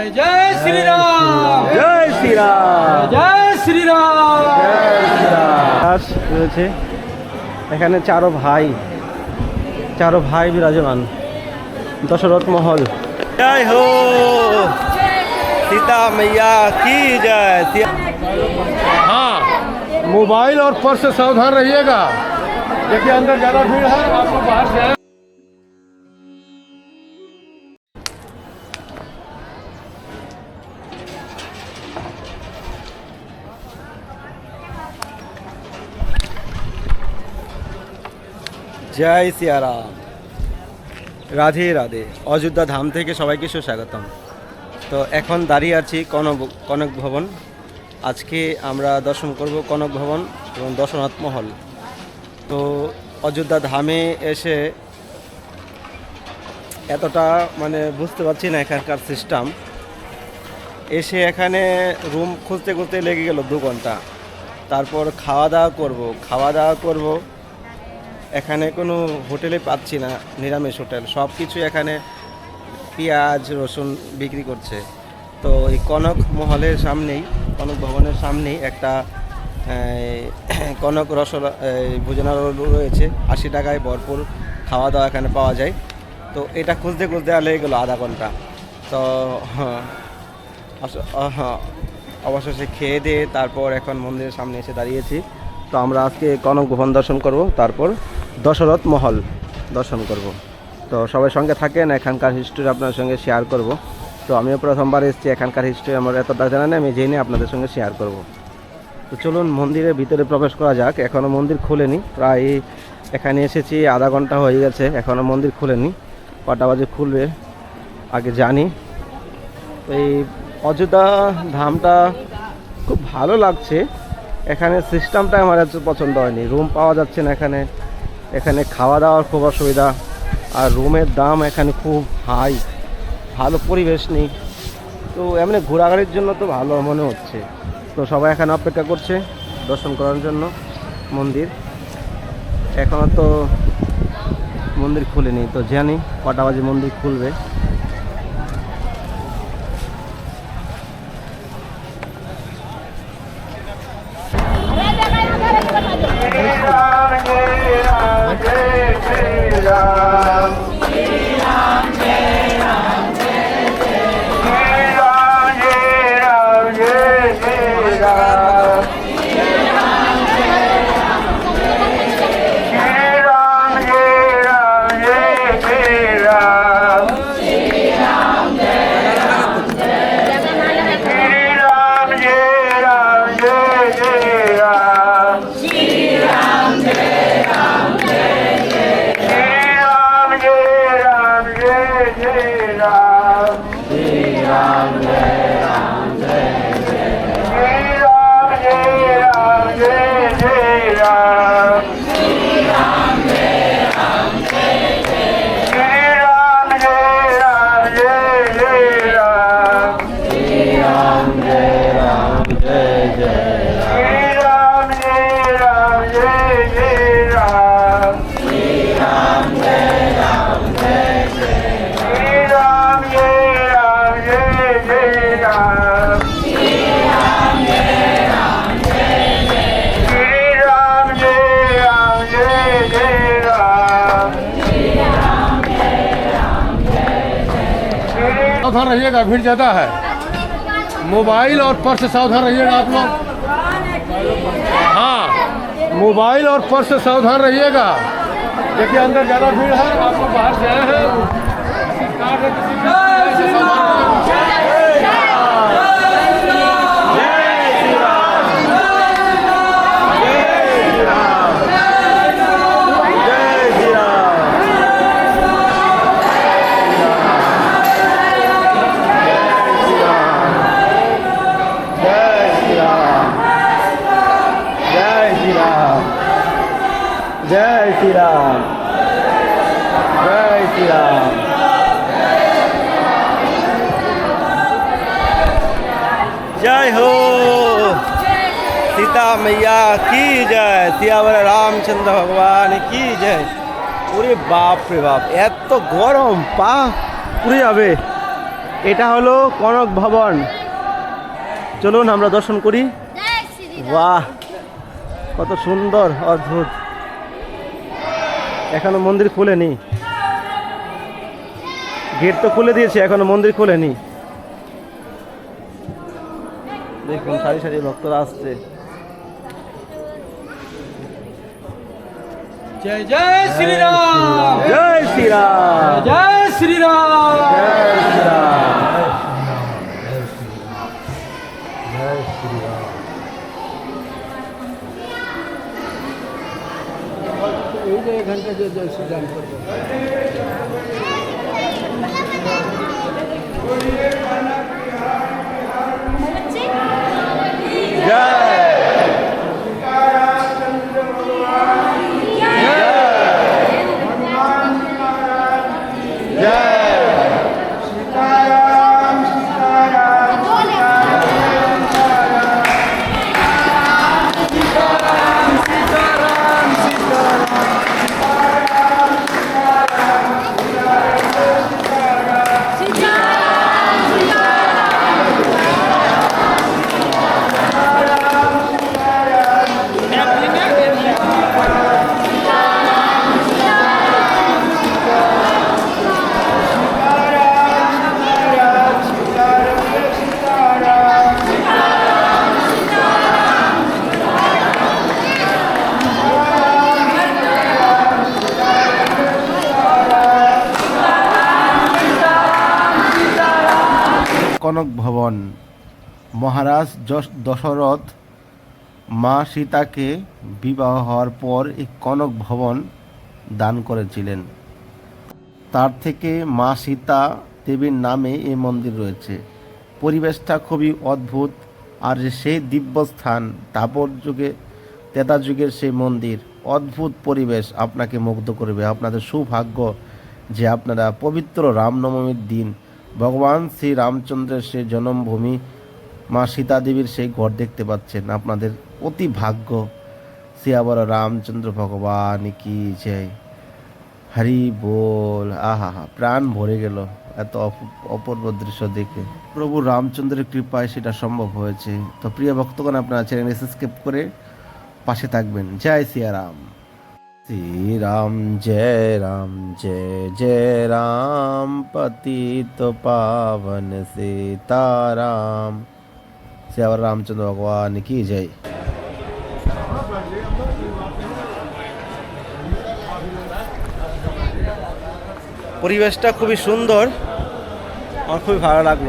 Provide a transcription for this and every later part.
জয় জয় শ্রীরাম জয় শ্রীরাম জয় শ্রীরাম দাস রয়েছে এখানে চারো ভাই চারো ভাই বিরাজমান দশরথ মহল জয় হো सीता मैया की जय सिया- हाँ मोबाइल और पर्स से सावधान रहिएगा देखिए अंदर ज़्यादा भीड़ है आपको बाहर से জয় সিয়ারাম। রাধে রাধে। অযোধ্যা ধাম থেকে সবাইকে সুস্বাগতম। তো এখন দাঁড়িয়ে আছি কনক কনক ভবন। আজকে আমরা দর্শন করব কনক ভবন এবং দর্শনাথ মহল। তো অযোধ্যা ধামে এসে এতটা মানে বুঝতে পারছি না এখানকার সিস্টেম। এসে এখানে রুম খুঁজতে খুঁজতে লেগে গেল দু ঘণ্টা। তারপর খাওয়া দাওয়া করব। খাওয়া দাওয়া করব। এখানে কোনো হোটেলে পাচ্ছি না নিরামিষ হোটেল। সব কিছু এখানে পেঁয়াজ রসুন বিক্রি করছে। তো এই কনক মহলের সামনেই কনক ভবনের সামনেই একটা কনক রসলা ভোজনালয় রয়েছে। আশি টাকায় ভরপুর খাওয়া দাওয়া এখানে পাওয়া যায়। তো এটা খুঁজতে খুঁজতে আর লেগে গেলো আধা ঘণ্টা। তো হ্যাঁ হ্যাঁ, অবশেষে খেয়ে দিয়ে তারপর এখন মন্দিরের সামনে এসে দাঁড়িয়েছি। তো আমরা আজকে কনক ভবন দর্শন করব তারপর দশরথ মহল দর্শন করব। তো সবাই সঙ্গে থাকেন, এখানকার হিস্ট্রি আপনার সঙ্গে শেয়ার করব। তো আমিও প্রথমবার এসেছি, এখানকার হিস্ট্রি আমার এতটা জানা নেই, আমি জেনে আপনাদের সঙ্গে শেয়ার করব। তো চলুন মন্দিরের ভিতরে প্রবেশ করা যাক এখনও মন্দির খুলেনি, প্রায় এখানে এসেছি, আধা ঘণ্টা হয়ে গেছে এখনও মন্দির খুলেনি। কটা বাজে খুলবে, আগে জানি। এই অযোধ্যা ধামটা খুব ভালো লাগছে, এখানে সিস্টেমটা আমার এত পছন্দ হয়নি রুম পাওয়া যাচ্ছে না এখানে। এখানে খাওয়া দাওয়ার খুব অসুবিধা। আর রুমের দাম এখানে খুব হাই। ভালো পরিবেশ নেই। তো এমনি ঘোরাঘুরির জন্য তো ভালো মনে হচ্ছে। তো সবাই এখানে অপেক্ষা করছে দর্শন করার জন্য মন্দির। এখনও তো মন্দির খুলেনি। তো জানি কটা বাজে মন্দির খুলবে। सावधान रहिएगा, भीड़ ज़्यादा है। मोबाइल और पर्स से सावधान रहिएगा आप लोग हाँ मोबाइल और पर्स से सावधान रहिएगा। देखिए, अंदर ज़्यादा भीड़ है, आप लोग बाहर आए हैं। जय हो सीता मैया की जय सियावर रामचंद्र भगवान की जय ওরে বাপ রে বাপ এত গরম পা পুড়ে যাবে এটা হলো কনক ভবন চলুন আমরা দর্শন করি জয় শ্রীরাম বাহ কত সুন্দর অদ্ভুত এখনো মন্দির খুলেনি গেট তো খুলে দিয়েছে এখনো মন্দির খুলেনি দেখুন সারি সারি ভক্তরা আসছে। জয় জয় শ্রীরাম জয় শ্রীরাম। জয় শ্রীরাম। জয় শ্রীরাম। জয় যা মহারাজ দশরথ মা সীতাকে বিবাহ হওয়ার পর এই কনক ভবন দান করেছিলেন। তার থেকে মা সীতা দেবীর নামে এই মন্দির রয়েছে। পরিবেশটা খুবই অদ্ভুত, আর সেই দিব্যস্থান তাপর যুগে, তেতা যুগের সেই মন্দির, অদ্ভুত পরিবেশ আপনাকে মুগ্ধ করবে। আপনাদের সৌভাগ্য যে আপনারা পবিত্র রামনবমীর দিন ভগবান শ্রী রামচন্দ্রের সেই জন্মভূমি মা সীতা দেবীর সেই ঘর দেখতে পাচ্ছেন। আপনাদের অতি ভাগ্য। আবার রামচন্দ্র ভগবান কি জয়। হরি বল। আহা হা প্রাণ ভরে গেল এত অপ- অপূর্ব দৃশ্য দেখে। প্রভু রামচন্দ্রের কৃপায় সেটা সম্ভব হয়েছে। তো প্রিয় ভক্তগণ, আপনারা চ্যানেল সাবস্ক্রাইব করে পাশে থাকবেন। জয় সিয়ারাম। শ্রীরাম, জয় রাম, জয় জয় রাম। পতিত পাবন সীতারাম। আবার রামচন্দ্র ভগবান কি জয় পরিবেশটা খুবই সুন্দর আমার খুবই ভালো লাগল।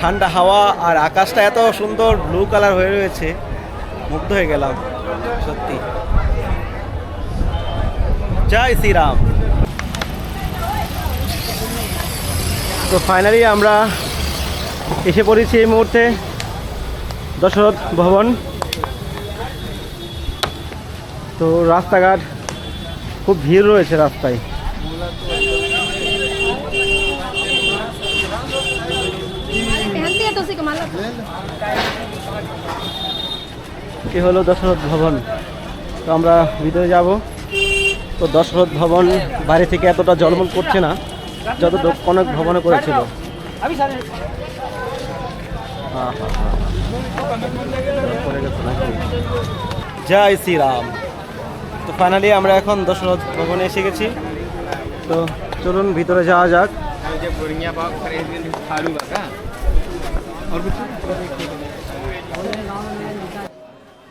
ঠান্ডা হাওয়া আর আকাশটা এত সুন্দর ব্লু কালার হয়ে রয়েছে, মুগ্ধ হয়ে গেলাম, সত্যি। জয় শ্রীরাম তো ফাইনালি আমরা এসে পড়েছি এই মুহূর্তে। দশরথ ভবন। তো রাস্তাঘাট খুব ভিড় রয়েছে রাস্তায়। এ হলো দশরথ ভবন। তো আমরা ভিতরে যাব। তো দশরথ ভবন বাইরে থেকে এতটা জলমল করছে না যত অনেক ভবনে করেছিল। হ্যাঁ হ্যাঁ হ্যাঁ জয় শ্রীরাম। তো ফাইনালি আমরা এখন দশরথ ভবনে এসে গেছি। তো চলুন ভিতরে যাওয়া যাক।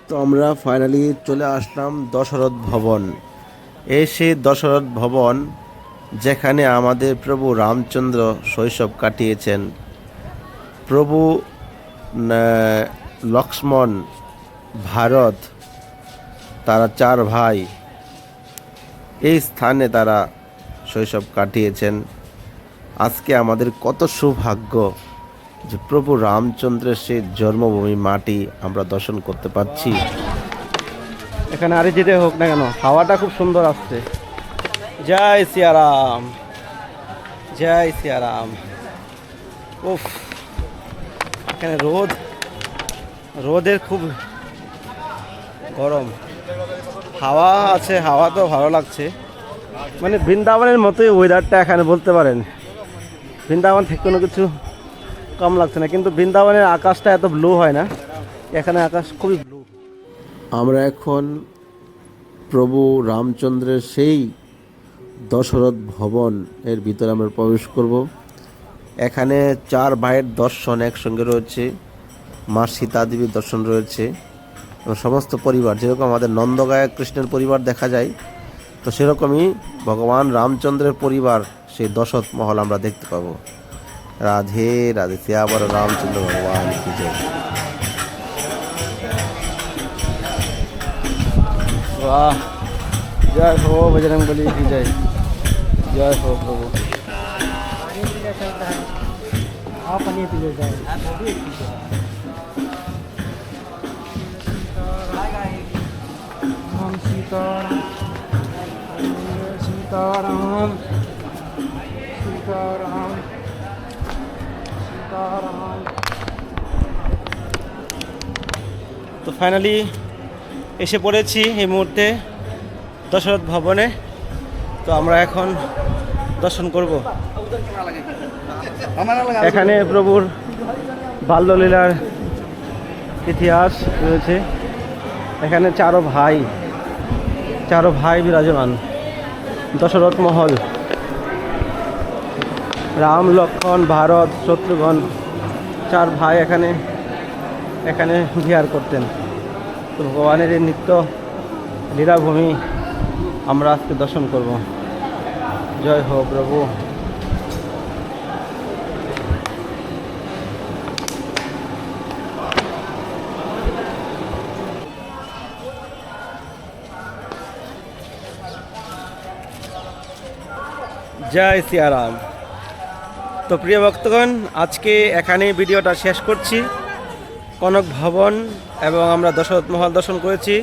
তো আমরা ফাইনালি চলে আসলাম দশরথ ভবন। এই সেই দশরথ ভবন, যেখানে আমাদের প্রভু রামচন্দ্র শৈশব কাটিয়েছেন। প্রভু লক্ষ্মণ, ভারত, তারা চার ভাই। এই স্থানে তারা শৈশব কাটিয়েছেন। আজকে আমাদের কত সৌভাগ্য যে প্রভু রামচন্দ্রের সেই জন্মভূমি মাটি আমরা দর্শন করতে পারছি। এখানে আরে যেতে হোক না কেন, হাওয়াটা খুব সুন্দর আসছে। জয় সিয়ারাম জয় সিয়ারাম। উফ। এখানে রোদ। রোদের খুব গরম। হাওয়া আছে, হাওয়া তো ভালো লাগছে। মানে বৃন্দাবনের মতোই ওয়েদারটা এখানে বলতে পারেন। বৃন্দাবন থেকে কোনো কিছু কম লাগছে না, কিন্তু বৃন্দাবনের আকাশটা এত ব্লু হয় না। এখানে আকাশ খুবই ব্লু আমরা এখন প্রভু রামচন্দ্রের সেই দশরথ ভবন এর ভিতরে আমরা প্রবেশ করব। এখানে চার ভাইয়ের দর্শন একসঙ্গে রয়েছে, মা সীতা দেবীর দর্শন রয়েছে, এবং সমস্ত পরিবার, যেরকম আমাদের নন্দগায়া কৃষ্ণের পরিবার দেখা যায়, তো সেরকমই ভগবান রামচন্দ্রের পরিবার, সেই দশত মহল আমরা দেখতে পাব। রাধে রাধে, সে আবার রামচন্দ্র ভগবান জয়। জয় হো বজরং বলি কি জয়। জয় হো, প্রভু। આ પનીર પીજો তো ফাইনালি এসে পড়েছি এই মুহূর্তে দশরথ ভবনে। তো আমরা এখন দর্শন করব। এখানে প্রভুর বাল্যলীলার ইতিহাস রয়েছে। এখানে চারো ভাই চারো ভাই বিরাজমান। দশরথ মহল, রাম লক্ষ্মণ ভারত, শত্রুঘ্ন, চার ভাই এখানে এখানে বিহার করতেন। তো ভগবানের এই নিত্য লীলাভূমি আমরা আজকে দর্শন করব। জয় হো প্রভু। জয় সিয়ারাম। তো প্রিয় ভক্তগণ, আজকে এখানে ভিডিওটা শেষ করছি। কনক ভবন এবং আমরা দশরথ মহল দর্শন করেছি।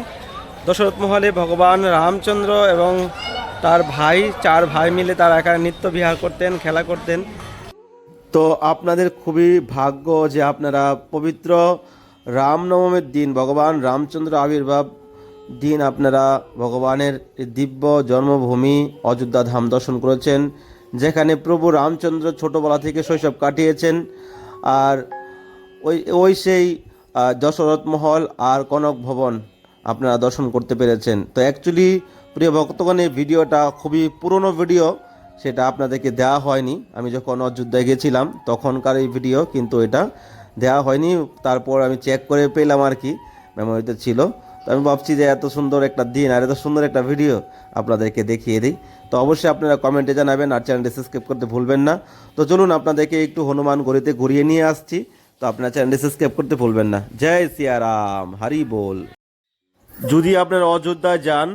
দশরথ মহলে ভগবান রামচন্দ্র এবং তার ভাই, চার ভাই মিলে তারা এখানে নিত্য বিহার করতেন, খেলা করতেন। তো আপনাদের খুবই ভাগ্য যে আপনারা পবিত্র রামনবমীর দিন ভগবান রামচন্দ্র আবির্ভাব দিন আপনারা ভগবানের দিব্য জন্মভূমি অযোধ্যা ধাম দর্শন করেছেন, যেখানে প্রভু রামচন্দ্র ছোটবেলা থেকে শৈশব কাটিয়েছেন, আর ওই ওই সেই দশরথ মহল আর কনক ভবন আপনারা দর্শন করতে পেরেছেন। তো অ্যাকচুয়ালি প্রিয় ভক্তগণ, এই ভিডিওটা খুবই পুরনো ভিডিও, সেটা আপনাদেরকে দেওয়া হয়নি। আমি যখন অযোধ্যায় গেছিলাম, তখনকার এই ভিডিও কিন্তু এটা দেওয়া হয়নি। তারপর আমি চেক করে পেলাম আর কি মেমোরিতে ছিল। আমি ভাবছি যে এত সুন্দর একটা দিন আর এত সুন্দর একটা ভিডিও আপনাদেরকে দেখিয়ে দিই। তো অবশ্যই আপনারা কমেন্টে জানাবেন আর চ্যানেলটি সাবস্ক্রাইব করতে ভুলবেন না। তো চলুন আপনাদেরকে একটু হনুমান গড়িতে ঘুরিয়ে নিয়ে আসছি। তো আপনার চ্যানেলটি সাবস্ক্রাইব করতে ভুলবেন না। জয় সিয়ারাম, হারি বল। যদি আপনারা অযোধ্যায় যান,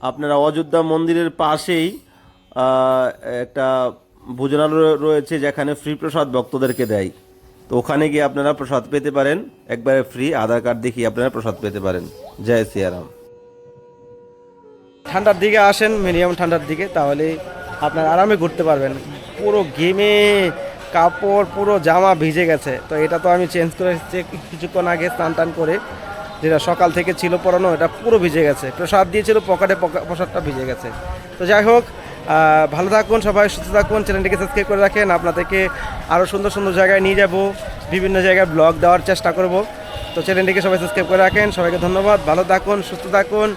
আপনারা অযোধ্যা মন্দিরের পাশেই একটা ভোজনালয় রয়েছে যেখানে ফ্রি প্রসাদ ভক্তদেরকে দেয়। তো ওখানে গিয়ে আপনারা প্রসাদ পেতে পারেন। একবারে ফ্রি আধার কার্ড দেখিয়ে আপনারা প্রসাদ পেতে পারেন। জয় সিয়ারাম। ঠান্ডার দিকে আসেন মিনিমাম ঠান্ডার দিকে, তাহলে আপনার আরামে ঘুরতে পারবেন। পুরো গেমে কাপড়, পুরো জামা ভিজে গেছে। তো এটা তো আমি চেঞ্জ করে এসেছি কিছুক্ষণ আগে স্নান টান করে। যেটা সকাল থেকে ছিল পরানো এটা পুরো ভিজে গেছে। প্রসাদ দিয়েছিল পকেটে পকা- প্রসাদটা ভিজে গেছে। তো যাই হোক ভালো থাকুন সবাই, সুস্থ থাকুন, চ্যানেলটিকে সাবস্ক্রাইব করে রাখেন। আপনাদেরকে আরও সুন্দর সুন্দর জায়গায় নিয়ে যাব, বিভিন্ন জায়গায় ব্লগ দেওয়ার চেষ্টা করব। তো চ্যানেলটিকে সবাই সাবস্ক্রাইব করে রাখেন। সবাইকে ধন্যবাদ, ভালো থাকুন, সুস্থ থাকুন।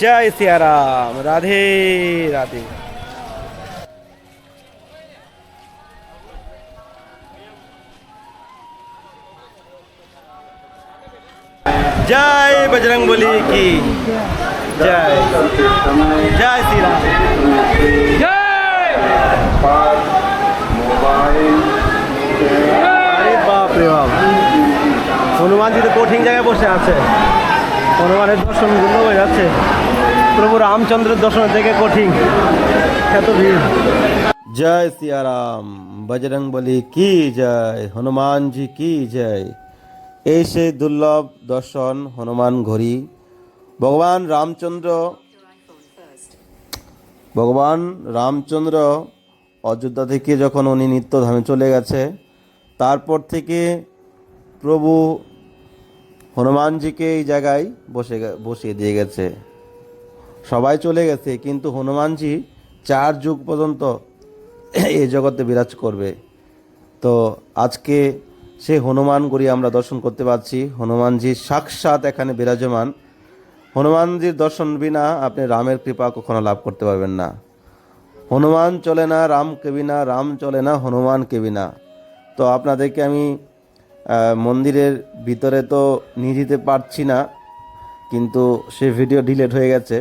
জয় সিয়ারাম, রাধে রাধে। জয় বজরং বলি কি? জয়। জয় শ্রী রাম আরে বাপ। রে বাপ হনুমানজি তো কঠিন জায়গায় বসে আছে, হনুমানের দর্শনগুলো হয়ে যাচ্ছে। প্রভু রামচন্দ্রের দর্শনের থেকে কঠিন, এত ভিড়। জয় সিয়ারাম বজরং বলি কি জয়, হনুমানজি কি জয়। এই সেই দুর্লভ দর্শন, হনুমান ঘড়ি ভগবান রামচন্দ্র ভগবান রামচন্দ্র অযোধ্যা থেকে যখন উনি নিত্যধামে চলে গেছে, তারপর থেকে প্রভু হনুমানজিকে এই জায়গায় বসে বসিয়ে দিয়ে গেছে। সবাই চলে গেছে, কিন্তু হনুমানজি চার যুগ পর্যন্ত এই জগতে বিরাজ করবে। তো আজকে সে হনুমান হনুমানগুড়ি আমরা দর্শন করতে পারছি। হনুমানজি সাক্ষাৎ এখানে বিরাজমান। হনুমানজির দর্শন বিনা আপনি রামের কৃপা কখনো লাভ করতে পারবেন না। হনুমান চলে না, রাম কেবি না, রাম চলে না, হনুমান কেবি না। তো আপনাদেরকে আমি মন্দিরের ভিতরে তো নিয়ে যেতে পারছি না, কিন্তু সে ভিডিও ডিলেট হয়ে গেছে।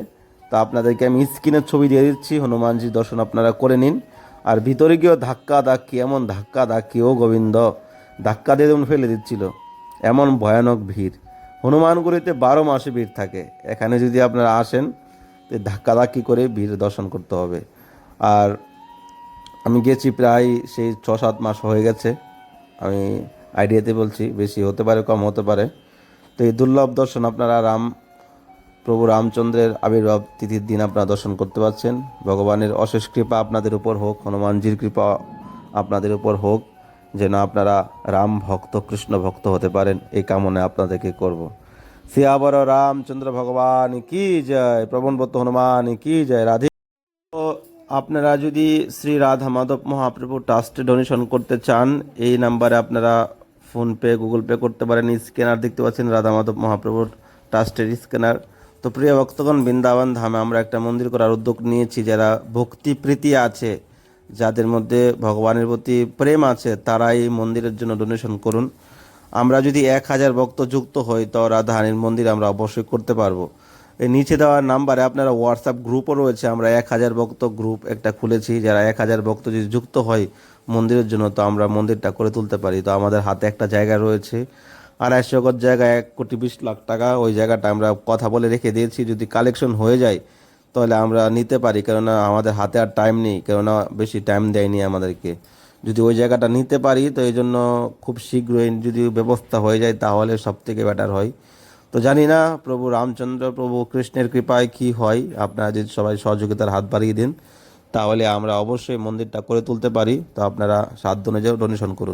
তো আপনাদেরকে আমি স্ক্রিনের ছবি দিয়ে দিচ্ছি, হনুমানজির দর্শন আপনারা করে নিন। আর ভিতরে গিয়েও ধাক্কা ধাক্কি, এমন ধাক্কা ধাক্কি, ও গোবিন্দ, ধাক্কা দিয়ে যেমন ফেলে দিচ্ছিল। এমন ভয়ানক ভিড়। হনুমানগুলিতে বারো মাসে ভিড় থাকে। এখানে যদি আপনারা আসেন, তো ধাক্কা ধাক্কি করে ভিড় দর্শন করতে হবে। আর আমি গেছি প্রায় সেই ছ সাত মাস হয়ে গেছে। আমি আইডিয়াতে বলছি, বেশি হতে পারে, কম হতে পারে। তো এই দুর্লভ দর্শন আপনারা রাম, প্রভু রামচন্দ্রের আবির্ভাব তিথির দিন আপনারা দর্শন করতে পারছেন। ভগবানের অশেষ কৃপা আপনাদের উপর হোক, হনুমানজির কৃপা আপনাদের উপর হোক। যেন আপনারা রাম ভক্ত, কৃষ্ণ ভক্ত হতে পারেন। এই কামনা আপনাদেরকে করব। সিয়াবর রামচন্দ্র ভগবান, কি জয়? প্রবণবত হনুমান, কি জয়? রাধে। আপনারা যদি শ্রী রাধা মাধব মহাপ্রভু ট্রাস্টে ডোনেশন করতে চান, এই নাম্বারে আপনারা ফোনপে, গুগল পে করতে পারেন। স্ক্যানার দেখতে পাচ্ছেন রাধা মাধব মহাপ্রভুর ট্রাস্টের স্ক্যানার। তো প্রিয় ভক্তগণ, বৃন্দাবন ধামে আমরা একটা মন্দির করার উদ্যোগ নিয়েছি। যারা ভক্তি প্রীতি আছে যাদের মধ্যে ভগবানের প্রতি প্রেম আছে, তারাই মন্দিরের জন্য ডোনেশন করুন। আমরা যদি এক হাজার ভক্ত যুক্ত হই, তো রাধারানীর মন্দির আমরা অবশ্যই করতে পারব। এই নিচে দেওয়ার নাম্বারে আপনারা হোয়াটসঅ্যাপ গ্রুপও রয়েছে, আমরা এক হাজার ভক্ত গ্রুপ একটা খুলেছি। যারা এক হাজার ভক্ত যদি যুক্ত হয় মন্দিরের জন্য, তো আমরা মন্দিরটা করে তুলতে পারি। তো আমাদের হাতে একটা জায়গা রয়েছে। আড়াইশো গজ জায়গায় এক কোটি বিশ লাখ টাকা, ওই জায়গাটা আমরা কথা বলে রেখে দিয়েছি। যদি কালেকশন হয়ে যায় তাহলে আমরা নিতে পারি, কেননা আমাদের হাতে আর টাইম নেই, কেননা বেশি টাইম দেয়নি আমাদেরকে। যদি ওই জায়গাটা নিতে পারি, তো এই জন্য খুব শীঘ্রই যদি ব্যবস্থা হয়ে যায়, তাহলে সব থেকে বেটার হয়। তো জানি না, প্রভু রামচন্দ্র, প্রভু কৃষ্ণের কৃপায় কি হয়, আপনারা যদি সবাই সহযোগিতার হাত বাড়িয়ে দিন, তাহলে আমরা অবশ্যই মন্দিরটা করে তুলতে পারি। তো আপনারা সাধ্য অনুযায়ী ডোনেশন করুন।